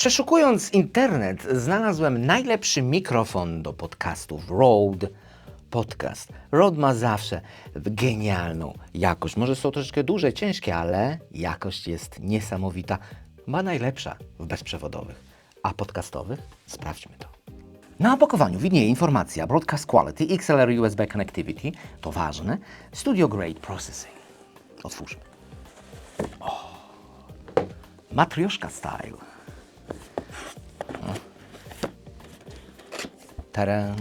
Przeszukując internet, znalazłem najlepszy mikrofon do podcastów Rode Podcast. Rode ma zawsze genialną jakość. Może są troszeczkę duże, ciężkie, ale jakość jest niesamowita. Ma najlepsza w bezprzewodowych. A podcastowych? Sprawdźmy to. Na opakowaniu widnieje informacja Broadcast Quality XLR USB Connectivity. To ważne. Studio Grade Processing. Otwórzmy. O. Matrioszka style. Tadam.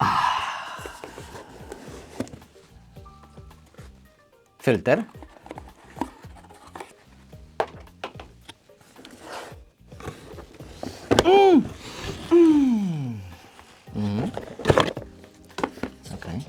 Ah. Filter. Okej.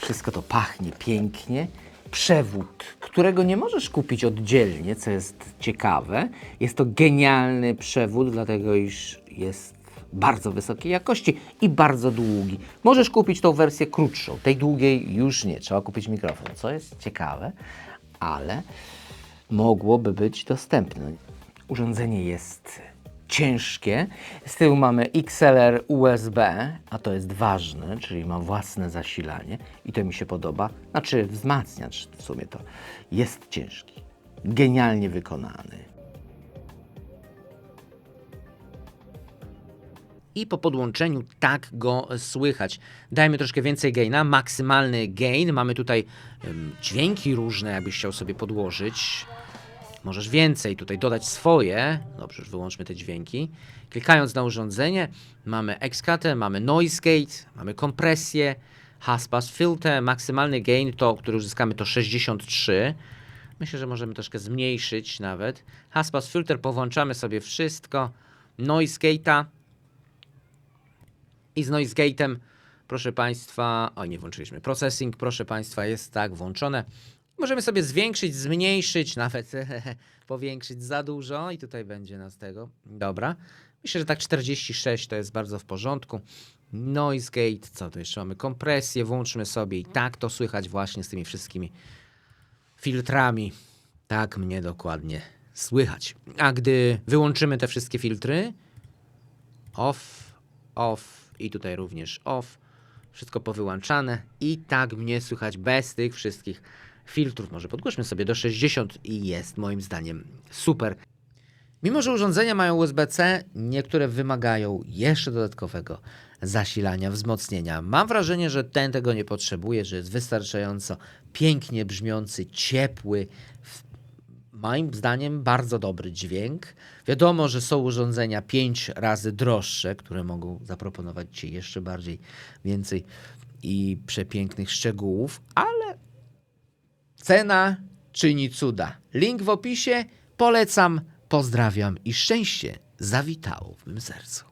Wszystko to pachnie pięknie. Przewód, którego nie możesz kupić oddzielnie, co jest ciekawe. Jest to genialny przewód, dlatego iż jest bardzo wysokiej jakości i bardzo długi. Możesz kupić tą wersję krótszą, tej długiej już nie. Trzeba kupić mikrofon, co jest ciekawe, ale mogłoby być dostępne. Urządzenie jest ciężkie. Z tyłu mamy XLR USB, a to jest ważne, czyli ma własne zasilanie i to mi się podoba. Znaczy wzmacniacz w sumie to jest ciężki. Genialnie wykonany. i po podłączeniu tak go słychać. Dajmy troszkę więcej gaina, maksymalny gain. Mamy tutaj dźwięki różne, jakbyś chciał sobie podłożyć. Możesz więcej tutaj dodać swoje. Dobrze, już wyłączmy te dźwięki. Klikając na urządzenie, mamy Excate, mamy Noise Gate, mamy kompresję, Haspass Filter, maksymalny gain, to, który uzyskamy, to 63. Myślę, że możemy troszkę zmniejszyć nawet. Haspass Filter, powłączamy sobie wszystko. Noise Gate'a, i z Noise Gate'em, proszę Państwa, o nie włączyliśmy, processing, proszę Państwa, jest tak włączone. Możemy sobie zwiększyć, zmniejszyć, nawet powiększyć za dużo i tutaj będzie nas tego. Dobra. Myślę, że tak 46 to jest bardzo w porządku. Noise Gate, co tu jeszcze mamy? Kompresję, włączmy sobie i tak to słychać właśnie z tymi wszystkimi filtrami. Tak mnie dokładnie słychać. A gdy wyłączymy te wszystkie filtry, off, off i tutaj również off. Wszystko powyłączane i tak mnie słychać bez tych wszystkich filtrów. Może podgłośmy sobie do 60 i jest moim zdaniem super. Mimo, że urządzenia mają USB-C, niektóre wymagają jeszcze dodatkowego zasilania, wzmocnienia. Mam wrażenie, że ten tego nie potrzebuje, że jest wystarczająco pięknie brzmiący, ciepły, moim zdaniem bardzo dobry dźwięk. Wiadomo, że są urządzenia 5 razy droższe, które mogą zaproponować Ci jeszcze bardziej więcej i przepięknych szczegółów, ale cena czyni cuda. Link w opisie. Polecam, pozdrawiam i szczęście zawitało w mym sercu.